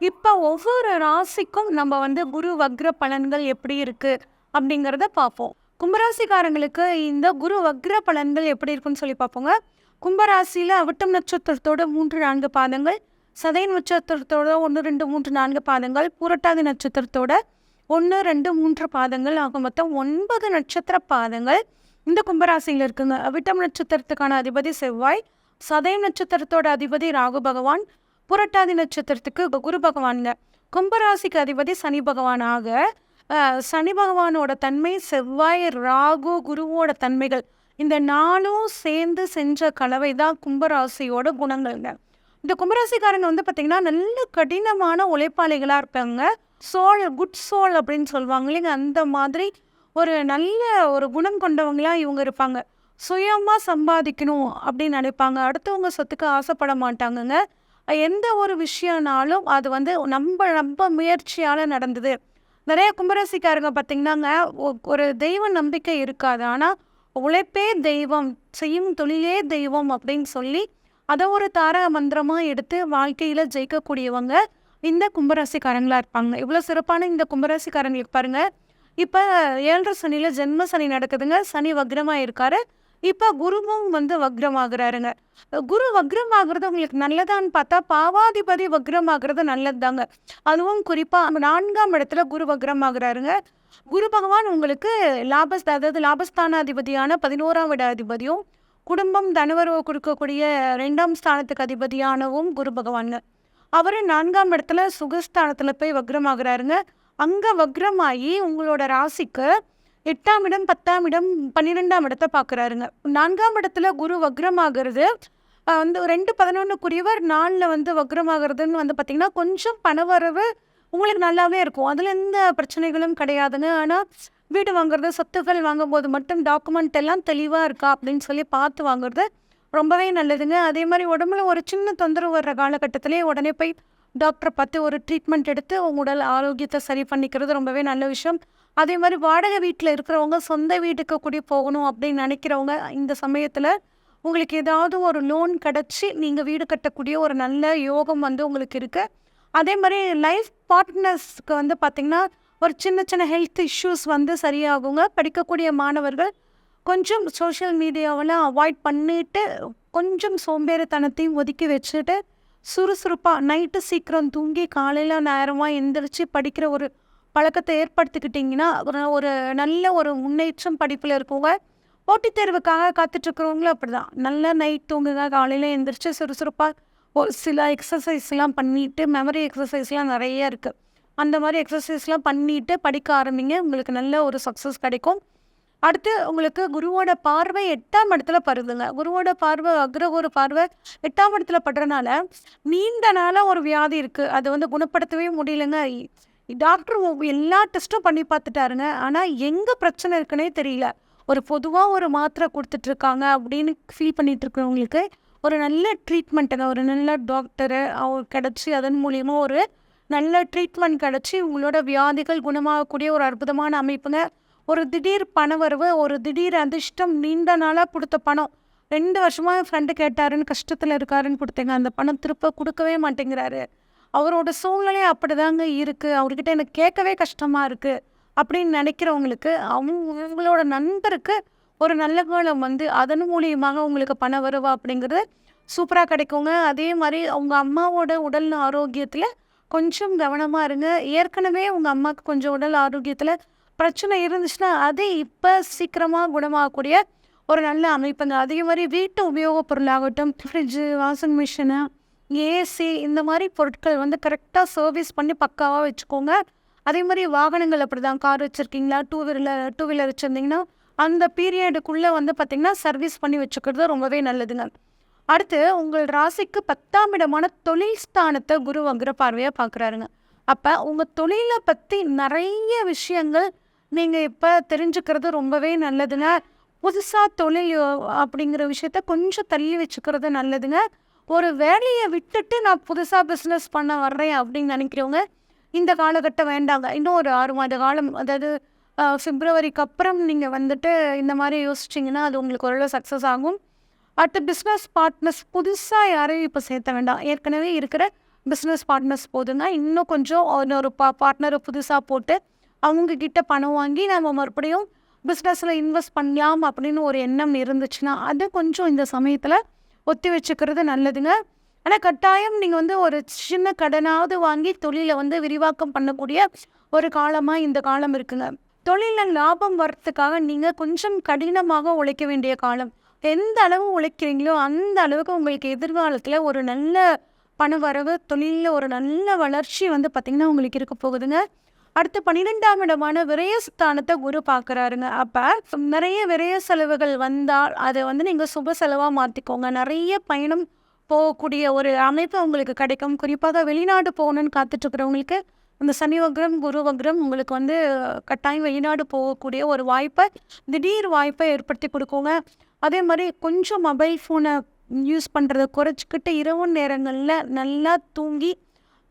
இப்போ ஒவ்வொரு ராசிக்கும் நம்ம வந்து குரு வக்ர பலன்கள் எப்படி இருக்குது அப்படிங்கிறத பார்ப்போம். கும்பராசிக்காரங்களுக்கு இந்த குரு வக்ர பலன்கள் எப்படி இருக்குன்னு சொல்லி பார்ப்போங்க. கும்பராசியில் அவிட்டம் நட்சத்திரத்தோட மூன்று நான்கு பாதங்கள் சதயன் நட்சத்திரத்தோட ஒன்று ரெண்டு மூன்று நான்கு பாதங்கள் புரட்டாதி நட்சத்திரத்தோட ஒன்று ரெண்டு மூன்று பாதங்கள் ஆக மொத்தம் ஒன்பது நட்சத்திர பாதங்கள் இந்த கும்பராசியில் இருக்குங்க. அவிட்டம் நட்சத்திரத்துக்கான அதிபதி செவ்வாய் சதயம் நட்சத்திரத்தோட அதிபதி ராகு பகவான் புரட்டாதி நட்சத்திரத்துக்கு குரு பகவானுங்க கும்பராசிக்கு அதிபதி சனி பகவானாக சனி பகவானோட தன்மை செவ்வாய் ராகு குருவோட தன்மைகள் இந்த நாளும் சேர்ந்து செஞ்ச கலவை தான் கும்பராசியோட குணங்கள்ங்க இந்த கும்பராசிக்காரங்க வந்து பார்த்திங்கன்னா நல்ல கடினமான உழைப்பாளிகளாக இருப்பாங்க. சோல் குட் சோல் அப்படின்னு சொல்லுவாங்க இல்லைங்க? அந்த மாதிரி ஒரு நல்ல ஒரு குணம் கொண்டவங்களாக இவங்க இருப்பாங்க. சுயமாக சம்பாதிக்கணும் அப்படின்னு நினைப்பாங்க. அடுத்தவங்க சொத்துக்கு ஆசைப்பட மாட்டாங்கங்க. எந்த ஒரு விஷயம்னாலும் அது வந்து நம்ம ரொம்ப முயற்சியால் நடந்தது. நிறைய கும்பராசிக்காரங்க பார்த்திங்கன்னாங்க ஒ- ஒரு தெய்வ நம்பிக்கை இருக்காது. ஆனால் உழைப்பே தெய்வம் செய்யும் தொழிலே தெய்வம் அப்படின்னு சொல்லி அதை ஒரு தார மந்திரமாக எடுத்து வாழ்க்கையில் ஜெயிக்கக்கூடியவங்க இந்த கும்பராசிக்காரங்களாக இருப்பாங்க. இவ்வளோ சிறப்பான இந்த கும்பராசிக்காரங்களுக்கு பாருங்கள் இப்போ ஏழரை சனியில் ஜென்ம சனி நடக்குதுங்க. சனி வக்ரமாக இருக்காரு. இப்போ குருவும் வந்து வக்ரமாகிறாருங்க. குரு வக்ரமாகிறது உங்களுக்கு நல்லதான்னு பார்த்தா பாவாதிபதி வக்ரமாகிறது நல்லது தாங்க அதுவும் குறிப்பாக நான்காம் இடத்துல குரு வக்ரமாகிறாருங்க. குரு பகவான் உங்களுக்கு லாபஸ் அதாவது லாபஸ்தானாதிபதியான பதினோராம் விட அதிபதியும் குடும்பம் தனவரவு கொடுக்கக்கூடிய ரெண்டாம் ஸ்தானத்துக்கு அதிபதியானவும் குரு பகவானுங்க. அவர் நான்காம் இடத்துல சுகஸ்தானத்தில் போய் வக்ரமாகிறாருங்க. அங்கே வக்ரமாகி உங்களோட ராசிக்கு எட்டாம் இடம் பத்தாம் இடம் பன்னிரெண்டாம் இடத்தை பார்க்குறாருங்க. நான்காம் இடத்துல குரு வக்ரமாகிறது. வந்து ரெண்டு பதினொன்றுக்குரியவர் நாளில் வந்து வக்ரமாகிறதுன்னு வந்து பார்த்திங்கன்னா கொஞ்சம் பணவரவு உங்களுக்கு நல்லாவே இருக்கும். அதில் எந்த பிரச்சனைகளும் கிடையாதுங்க. ஆனால் வீடு வாங்குறது சொத்துக்கள் வாங்கும்போது மட்டும் டாக்குமெண்ட் எல்லாம் தெளிவாக இருக்கா அப்படின்னு சொல்லி பார்த்து வாங்குறது ரொம்பவே நல்லதுங்க. அதே மாதிரி உடம்புல ஒரு சின்ன தொந்தரவு வர்ற காலகட்டத்திலே உடனே போய் டாக்டரை பார்த்து ஒரு ட்ரீட்மெண்ட் எடுத்து உங்க உடல் ஆரோக்கியத்தை சரி பண்ணிக்கிறது ரொம்பவே நல்ல விஷயம். அதே மாதிரி வாடகை வீட்டில் இருக்கிறவங்க சொந்த வீட்டுக்கு கூடி போகணும் அப்படின்னு நினைக்கிறவங்க இந்த சமயத்தில் உங்களுக்கு ஏதாவது ஒரு லோன் கிடச்சி நீங்கள் வீடு கட்டக்கூடிய ஒரு நல்ல யோகம் வந்து உங்களுக்கு இருக்குது அதே மாதிரி லைஃப் பார்ட்னர்ஸ்க்கு வந்து பார்த்திங்கன்னா ஒரு சின்ன சின்ன ஹெல்த் இஷ்யூஸ் வந்து சரியாகுங்க. படிக்கக்கூடிய மாணவர்கள் கொஞ்சம் சோஷியல் மீடியாவெல்லாம் அவாய்ட் பண்ணிட்டு கொஞ்சம் சோம்பேறித்தனத்தையும் ஒதுக்கி வச்சுட்டு சுறுசுறுப்பாக நைட்டு சீக்கிரம் தூங்கி காலையில் நேரமாக எந்திரிச்சு படிக்கிற ஒரு பழக்கத்தை ஏற்படுத்திக்கிட்டிங்கன்னா ஒரு ஒரு நல்ல ஒரு முன்னேற்றம் படிப்பில் இருக்கவங்க போட்டித் தேர்வுக்காக காத்துட்ருக்கிறவங்களும் அப்படி தான் நல்லா நைட் தூங்குங்க காலையில் எந்திரிச்சு சுறுசுறுப்பாக ஒரு சில எக்ஸசைஸ்லாம் பண்ணிவிட்டு மெமரி எக்ஸசைஸ்லாம் நிறைய இருக்குது அந்த மாதிரி எக்ஸசைஸ்லாம் பண்ணிவிட்டு படிக்க ஆரம்பிங்க உங்களுக்கு நல்ல ஒரு சக்ஸஸ் கிடைக்கும். அடுத்து உங்களுக்கு குருவோட பார்வை எட்டாம் இடத்துல படுதுங்க. குருவோட பார்வை அக்ரகுரு பார்வை எட்டாம் இடத்துல படுறனால நீண்ட நாளாக ஒரு வியாதி இருக்குது அதை வந்து குணப்படுத்தவே முடியலங்க. டாக்டர் எல்லா டெஸ்ட்டும் பண்ணி பார்த்துட்டாருங்க. ஆனால் எங்கே பிரச்சனை இருக்குன்னே தெரியல. ஒரு பொதுவாக ஒரு மாத்திரை கொடுத்துட்ருக்காங்க அப்படின்னு ஃபீல் பண்ணிகிட்ருக்கவங்களுக்கு இருக்கிறவங்களுக்கு ஒரு நல்ல ட்ரீட்மெண்ட்டுங்க ஒரு நல்ல டாக்டரு அவர் கிடச்சி அதன் மூலியமாக ஒரு நல்ல ட்ரீட்மெண்ட் கிடச்சி உங்களோட வியாதிகள் குணமாகக்கூடிய ஒரு அற்புதமான அமைப்புங்க. ஒரு திடீர் பணவரவு ஒரு திடீர் அதிர்ஷ்டம் நீண்ட நாளாக கொடுத்த பணம். ரெண்டு வருஷமாக என் ஃப்ரெண்டு கேட்டாருன்னு கஷ்டத்தில் இருக்காருன்னு கொடுத்தேங்க. அந்த பணம் திருப்ப கொடுக்கவே மாட்டேங்கிறாரு. அவரோட சூழ்நிலை அப்படிதாங்க இருக்குது அவர்கிட்ட எனக்கு கேட்கவே கஷ்டமாக இருக்குது அப்படின்னு நினைக்கிறவங்களுக்கு அவங்க உங்களோட நண்பருக்கு ஒரு நல்ல காலம் வந்து அதன் மூலியமாக உங்களுக்கு பண வருவா அப்படிங்கிறது சூப்பராக கிடைக்குங்க. அதே மாதிரி அவங்க அம்மாவோட உடல் ஆரோக்கியத்தில் கொஞ்சம் கவனமாக இருங்க. ஏற்கனவே உங்கள் அம்மாவுக்கு கொஞ்சம் உடல் ஆரோக்கியத்தில் பிரச்சனை இருந்துச்சுன்னா அது இப்போ சீக்கிரமாக குணமாகக்கூடிய ஒரு நல்ல அமைப்புங்க. அதே மாதிரி வீட்டு உபயோகப் பொருளாகட்டும் ஃப்ரிட்ஜு வாஷிங் மிஷினு ஏசி இந்த மாதிரி பொருட்கள் வந்து கரெக்டாக சர்வீஸ் பண்ணி பக்காவாக வச்சுக்கோங்க. அதே மாதிரி வாகனங்கள் அப்படி தான் கார் வச்சுருக்கீங்களா? டூ வீலர் டூ வீலர் வச்சுருந்தீங்கன்னா அந்த பீரியடுக்குள்ளே வந்து பார்த்திங்கன்னா சர்வீஸ் பண்ணி வச்சுக்கிறது ரொம்பவே நல்லதுங்க. அடுத்து உங்கள் ராசிக்கு பத்தாம் இடமான தொழில் ஸ்தானத்தை குரு வங்குற பார்வையாக பார்க்குறாருங்க அப்போ உங்கள் தொழிலை பற்றி நிறைய விஷயங்கள் நீங்கள் இப்போ தெரிஞ்சுக்கிறது ரொம்பவே நல்லதுங்க. புதுசாக தொழில் அப்படிங்கிற விஷயத்த கொஞ்சம் தள்ளி வச்சுக்கிறது நல்லதுங்க. ஒரு வேலையை விட்டுட்டு நான் புதுசாக பிஸ்னஸ் பண்ண வர்றேன் அப்படின்னு நினைக்கிறவங்க இந்த காலகட்டம் வேண்டாங்க. இன்னும் ஒரு ஆறு மாத காலம் அதாவது பிப்ரவரிக்கு அப்புறம் நீங்கள் வந்துட்டு இந்த மாதிரி யோசிச்சிங்கன்னா அது உங்களுக்கு ஓரளவு சக்ஸஸ் ஆகும். அடுத்து பிஸ்னஸ் பார்ட்னர்ஸ் புதுசாக யாரையும் இப்போ சேர்த்த வேண்டாம். ஏற்கனவே இருக்கிற பிஸ்னஸ் பார்ட்னர்ஸ் போதுங்க. இன்னும் கொஞ்சம் இன்னொரு பா பார்ட்னரை புதுசாக போட்டு அவங்கக்கிட்ட பணம் வாங்கி நம்ம மறுபடியும் பிஸ்னஸில் இன்வெஸ்ட் பண்ணலாம் அப்படின்னு ஒரு எண்ணம் இருந்துச்சுன்னா அது கொஞ்சம் இந்த சமயத்தில் ஒத்தி வச்சுக்கிறது நல்லதுங்க. ஆனால் கட்டாயம் நீங்கள் வந்து ஒரு சின்ன கடனாவது வாங்கி தொழிலை வந்து விரிவாக்கம் பண்ணக்கூடிய ஒரு காலமாக இந்த காலம் இருக்குங்க. தொழிலில் லாபம் வர்றதுக்காக நீங்கள் கொஞ்சம் கடினமாக உழைக்க வேண்டிய காலம். எந்த அளவு உழைக்கிறீங்களோ அந்த அளவுக்கு உங்களுக்கு எதிர்காலத்தில் ஒரு நல்ல பண வரவு தொழிலில் ஒரு நல்ல வளர்ச்சி வந்து பார்த்திங்கன்னா உங்களுக்கு இருக்க போகுதுங்க. அடுத்து பன்னிரெண்டாம் இடமான விரயஸ்தானத்தை குரு பார்க்குறாருங்க. அப்போ நிறைய விரய செலவுகள் வந்தால் அதை வந்து நீங்கள் சுப செலவாக மாற்றிக்கோங்க நிறைய பயணம் போகக்கூடிய ஒரு அமைப்பு உங்களுக்கு கிடைக்கும். குறிப்பாக வெளிநாடு போகணுன்னு காத்துட்ருக்கிறவங்களுக்கு இந்த சனி வக்ரம் குரு வக்ரம் உங்களுக்கு வந்து கட்டாயம் வெளிநாடு போகக்கூடிய ஒரு வாய்ப்பை திடீர் வாய்ப்பை ஏற்படுத்தி கொடுக்குங்க. அதே மாதிரி கொஞ்சம் மொபைல் ஃபோனை யூஸ் பண்ணுறத குறைச்சிக்கிட்டு இரவு நேரங்களில் நல்லா தூங்கி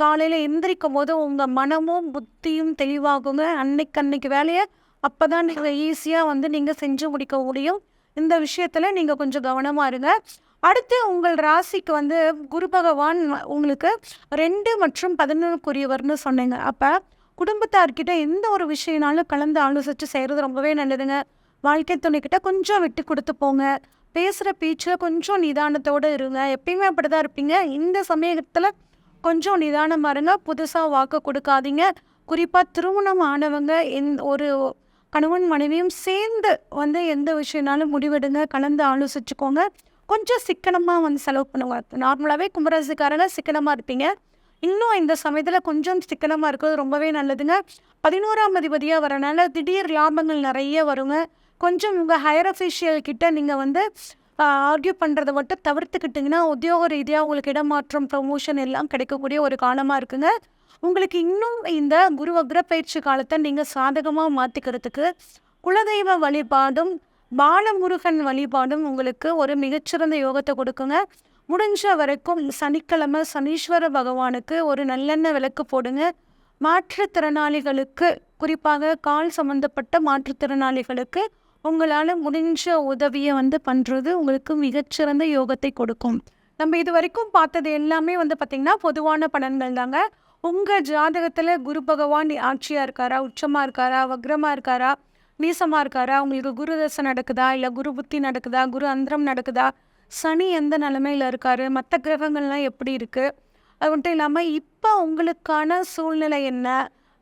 காலையில் எந்திரிக்கும் போது உங்கள் மனமும் புத்தியும் தெளிவாகுங்க. அன்னைக்கு அன்னைக்கு வேலையை அப்போ தான் நீங்கள் ஈஸியாக வந்து நீங்கள் செஞ்சு முடிக்க முடியும். இந்த விஷயத்தில் நீங்கள் கொஞ்சம் கவனமாக இருங்க. அடுத்து உங்கள் ராசிக்கு வந்து குரு பகவான் உங்களுக்கு ரெண்டு மற்றும் பதினொன்றுக்குரியவர்னு சொன்னீங்க. அப்போ குடும்பத்தார்கிட்ட எந்த ஒரு விஷயம்னாலும் கலந்து ஆலோசித்து செய்கிறது ரொம்பவே நல்லதுங்க. வாழ்க்கை துணைக்கிட்ட கொஞ்சம் விட்டு கொடுத்து போங்க. பேசுகிற பேச்சில் கொஞ்சம் நிதானத்தோடு இருங்க. எப்பயுமே அப்படி தான் இருப்பீங்க. இந்த சமயத்தில் கொஞ்சம் நிதானமாக இருங்க. புதுசாக வாக்கு கொடுக்காதீங்க. குறிப்பாக திருமணம் ஆனவங்க எந் ஒரு கணவன் மனைவியும் சேர்ந்து வந்து எந்த விஷயம்னாலும் முடிவெடுங்க. கலந்து ஆலோசிச்சுக்கோங்க. கொஞ்சம் சிக்கனமாக வந்து செலவு பண்ணுவாங்க நார்மலாகவே கும்பராசிக்காரங்க சிக்கனமாக இருப்பீங்க. இன்னும் இந்த சமயத்தில் கொஞ்சம் சிக்கனமாக இருக்கிறது ரொம்பவே நல்லதுங்க. பதினோராம் அதிபதியாக வரனால திடீர் லாபங்கள் நிறைய வருங்க. கொஞ்சம் உங்கள் ஹையர் அஃபிஷியல் கிட்ட நீங்கள் வந்து ஆர்கியூ பண்ணுறதை மட்டும் தவிர்த்துக்கிட்டிங்கன்னா உத்தியோக ரீதியாக உங்களுக்கு இடமாற்றம் ப்ரமோஷன் எல்லாம் கிடைக்கக்கூடிய ஒரு காலமாக இருக்குங்க. உங்களுக்கு இன்னும் இந்த குரு வக்ர பயிற்சி காலத்தை நீங்கள் சாதகமாக மாற்றிக்கிறதுக்கு குலதெய்வ வழிபாடும் பாலமுருகன் வழிபாடும் உங்களுக்கு ஒரு மிகச்சிறந்த யோகத்தை கொடுக்குங்க. முடிஞ்ச வரைக்கும் சனிக்கிழமை சனீஸ்வர பகவானுக்கு ஒரு நல்லெண்ணெய் விளக்கு போடுங்க. மாற்றுத்திறனாளிகளுக்கு குறிப்பாக கால் சம்பந்தப்பட்ட மாற்றுத்திறனாளிகளுக்கு உங்களால் முடிஞ்ச உதவியை வந்து பண்ணுறது உங்களுக்கு மிகச்சிறந்த யோகத்தை கொடுக்கும். நம்ம இது வரைக்கும் பார்த்தது எல்லாமே வந்து பார்த்திங்கன்னா பொதுவான பலன்கள் தாங்க. உங்கள் ஜாதகத்தில் குரு பகவான் ஆட்சியாக இருக்காரா உச்சமாக இருக்காரா வக்ரமாக இருக்காரா நீசமாக இருக்காரா? உங்களுக்கு குரு தசை நடக்குதா? இல்லை குரு புத்தி நடக்குதா? குரு அந்தரம் நடக்குதா? சனி எந்த நிலமையில் இருக்காரு? மற்ற கிரகங்கள்லாம் எப்படி இருக்குது அது மட்டும் இல்லாமல் இப்போ உங்களுக்கான சூழ்நிலை என்ன?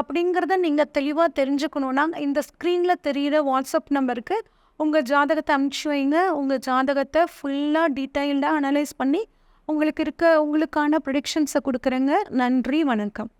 அப்படிங்கிறத நீங்கள் தெளிவாக தெரிஞ்சுக்கணுன்னா இந்த ஸ்க்ரீனில் தெரிகிற வாட்ஸ்அப் நம்பருக்கு உங்கள் ஜாதகத்தை அனுப்பிச்சி வைங்க. உங்கள் ஜாதகத்தை ஃபுல்லாக டீட்டெயில்டாக அனலைஸ் பண்ணி உங்களுக்கு இருக்க உங்களுக்கான ப்ரொடிக்ஷன்ஸை கொடுக்குறேங்க. நன்றி வணக்கம்.